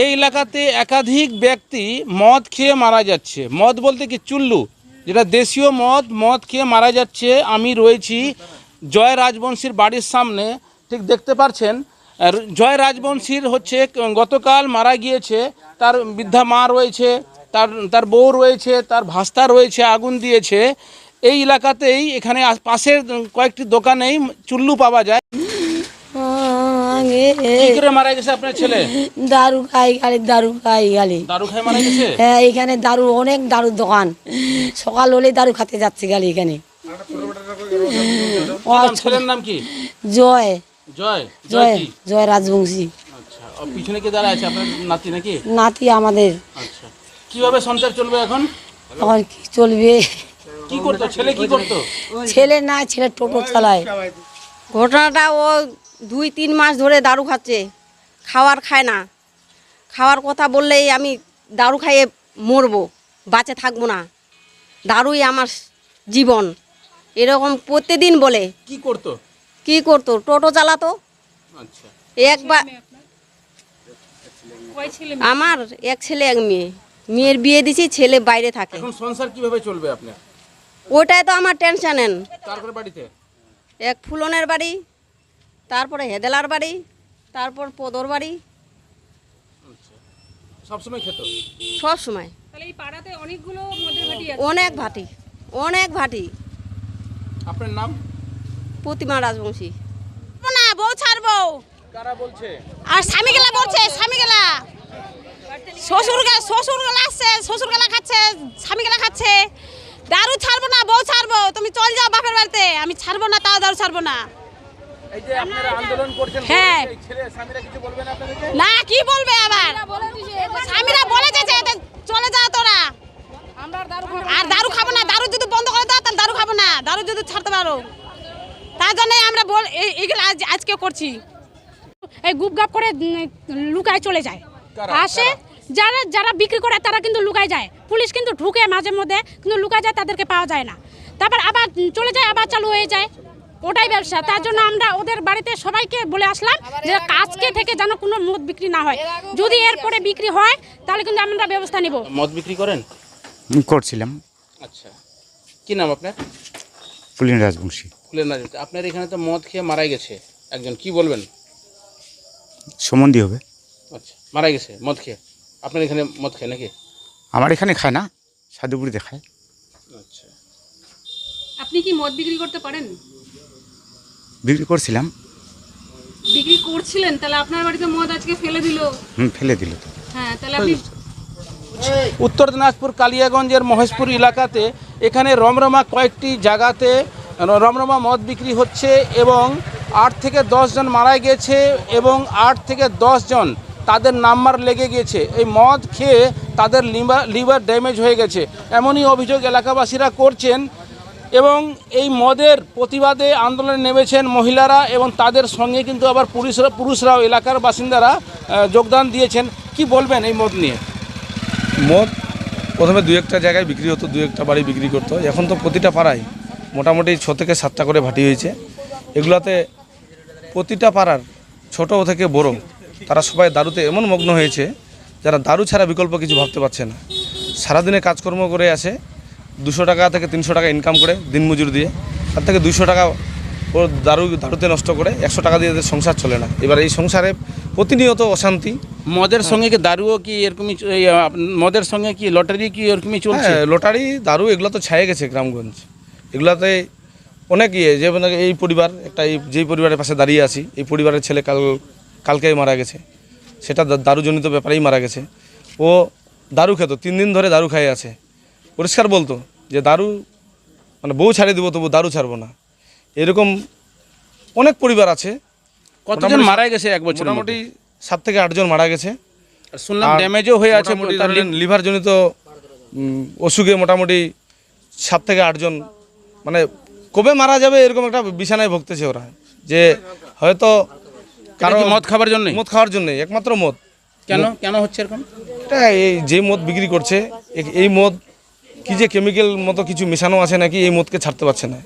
এই এলাকাতে একাধিক ব্যক্তি মদ খেয়ে মারা যাচ্ছে। মদ বলতে কি চুল্লু? যেটা দেশীয় মদ মদ খেয়ে মারা যাচ্ছে। আমি রয়েছি জয় রাজবংশীর বাড়ির সামনে। ঠিক দেখতে পাচ্ছেন আর জয় রাজবংশীর হচ্ছে, গতকাল মারা গিয়েছে। তার বৃদ্ধা মা রয়েছে, তার তার বউ রয়েছে, তার ভাস্তা রয়েছে, আগুন দিয়েছে। এই এলাকাতেই এখানে পাশের কয়েকটি দোকানেই চুল্লু পাওয়া যায়। আগে কি করে মারা গেছে আপনার ছেলে? দারু খাই খালি দারু খাই খালি। দারু খাই মারা গেছে? হ্যাঁ এখানে দারু অনেক দারুর দোকান। সকাল হলে দারু খেতে যাচ্ছে খালি এখানে। ছেলের নাম কি? জয়। জয়? জয় জয় রাজবংশী। আচ্ছা পিছনে কে দাঁড়ায় আছে? আপনার নাতি নাকি? নাতি আমাদের। আচ্ছা কীভাবে সংসার চলবে এখন? এখন কি চলবে? কি করতো? ছেলে কি করতো? ছেলে না ছেলে টোটো চালায়। ঘটনাটা ও দুই তিন মাস ধরে দারু খাচ্ছে খাওয়ার খায় না। খাওয়ার কথা বললেই আমি দারু খাইয়ে মরবো বাঁচে থাকব না। দারুই আমার জীবন। এরকম প্রতিদিন বলে। কি করতো? কি করতো? টোটো চালাতো। আচ্ছা। একবার আমার এক ছেলে এক মেয়ে। মেয়ের বিয়ে দিছি ছেলে বাইরে থাকে। এখন সংসার কীভাবে চলবে আপনার? ওটাই তো আমার বাড়িতে? এক ফুলনের বাড়ি তারপরে হেদেলার বাড়ি তারপর পদর বাড়ি। আচ্ছা। সবসময় খেত? সব সময়। তাহলে এই পাড়াতে অনেকগুলো মদের ভাটি আছে। অনেক ভাটি অনেক ভাটি। আপনার নাম? প্রতিমা রাজবংশী। না বউ ছাড়বো। কারা বলছে? আর স্বামী গেলা বলছে স্বামী গেলা শ্বশুর শ্বশুর গেলা আসছে শ্বশুর গেলা খাচ্ছে স্বামী গেলা খাচ্ছে। দারু ছাড়বো না বউ ছাড়বো। তুমি চল যাও বাপের বাড়িতে। আমি ছাড়বো না তাও দারু ছাড়বো না। হ্যাঁ। এই ছেলে স্বামীরা কিছু বলবেন আপনাদেরকে? না কি বলবে আবার? স্বামীরা বলেছে যে চলে যাও তোরা। আর দারু খাব না। দারু যদি বন্ধ করে দাও তাহলে দারু খাব না। দারু যদি ছাড়তে পারো। তার জন্যই আমরা বল এইগুলো আজ আজকে করছি। এই গুপ গাপ করে লুকায় চলে যায়। আসে যারা যারা বিক্রি করে তারা কিন্তু লুকায় যায়। পুলিশ কিন্তু ঢুকে মাঝে মধ্যে কিন্তু লুকায় যায় তাদেরকে পাওয়া যায় না। তারপর আবার চলে যায় আবার চালু হয়ে যায়। ওটাই ব্যবসা। তার জন্য আমরা ওদের বাড়িতে সবাইকে বলে আসলাম যে আজকে থেকে যেন কোনো মদ বিক্রি না হয়। যদি এরপরে বিক্রি হয় তাহলে কিন্তু আমরা ব্যবস্থা নিব। মদ বিক্রি করেন? করছিলাম। আচ্ছা। কি নাম আপনার? পুলিন রাজবংশী। ফুলের নাম আপনার এখানে তো মদ খেয়ে মারা গেছে। একজন কি বলবেন? সম্বন্ধী হবে। আচ্ছা মারা গেছে মদ খেয়ে। আপনার এখানে মদ খায় নাকি? আমার এখানে খায় না সাধুপুরিতে খায়। আচ্ছা। আপনি কি মদ বিক্রি করতে পারেন? বিক্রি করছিলাম। বিক্রি করছিলেন তাহলে আপনার বাড়িতে মদ আজকে ফেলে দিল? হুম ফেলে দিল তো। হ্যাঁ তাহলে আপনি উত্তর দিনাজপুর কালিয়াগঞ্জের মহেশপুর এলাকাতে এখানে রমরমা কয়েকটি জায়গাতে রমরমা মদ বিক্রি হচ্ছে এবং আট থেকে দশ জন মারা গেছে এবং আট থেকে দশ জন তাদের নাম্বার লেগে গেছে। এই মদ খেয়ে তাদের লিভার লিভার ড্যামেজ হয়ে গেছে। এমনই অভিযোগ এলাকাবাসীরা করছেন। এবং এই মদের প্রতিবাদে আন্দোলনে নেমেছেন মহিলারা এবং তাদের সঙ্গে কিন্তু আবার পুরুষরা পুরুষরাও, এলাকার বাসিন্দারা যোগদান দিয়েছেন। কি বলবেন এই মদ নিয়ে? মদ প্রথমে দু একটা জায়গায় বিক্রি হতো দু একটা বাড়ি বিক্রি করতো। এখন তো প্রতিটা পাড়ায় মোটামুটি ছ থেকে সাতটা করে ভাটি হয়েছে। এগুলাতে প্রতিটা পাড়ার ছোট থেকে বড়, তারা সবাই দারুতে এমন মগ্ন হয়েছে, যারা দারু ছাড়া বিকল্প কিছু ভাবতে পারছে না। সারাদিনে কাজকর্ম করে আসে দুশো টাকা থেকে তিনশো টাকা ইনকাম করে দিনমজুর দিয়ে। তার থেকে দুশো টাকা ও দারু দারুতে নষ্ট করে একশো টাকা দিয়ে সংসার চলে না। এবার এই সংসারে প্রতিনিয়ত অশান্তি। মদের সঙ্গে কি দারুও কি এরকমই মদের সঙ্গে কি লটারি কি এরকমই চলছে? হ্যাঁ লটারি দারু এগুলো তো ছায়ে গেছে গ্রামগঞ্জ। এগুলাতে অনেক ইয়ে যে মানে এই পরিবার একটা এই যেই পরিবারের পাশে দাঁড়িয়ে আছি এই পরিবারের ছেলে কাল কালকেই মারা গেছে। সেটা দারুজনিত ব্যাপারেই মারা গেছে। ও দারু খেত তিন দিন ধরে দারু খাইয়ে আছে। পরিষ্কার বলতো যে দারু মানে বউ ছাড়িয়ে দেবো তবু দারু ছাড়বো না। এরকম অনেক পরিবার আছে। কতজন মারা গেছে এক বছর মোটামুটি সাত থেকে আটজন মারা গেছে। শুনলাম ড্যামেজও হয়ে আছে লিভারজনিত অসুখে মোটামুটি সাত থেকে আটজন মানে কবে মারা যাবে এরকম একটা বিছানায় ভুগতেছে ওরা। যে হয়তো কারও মদ খাবার জন্য? মদ খাওয়ার জন্য একমাত্র মদ। কেন? কেন হচ্ছে এরকম? এটা এই যে মদ বিক্রি করছে এই মদ কি যে কেমিক্যাল মতো কিছু মেশানো আছে নাকি এই মদকে ছাড়তে পারছে না?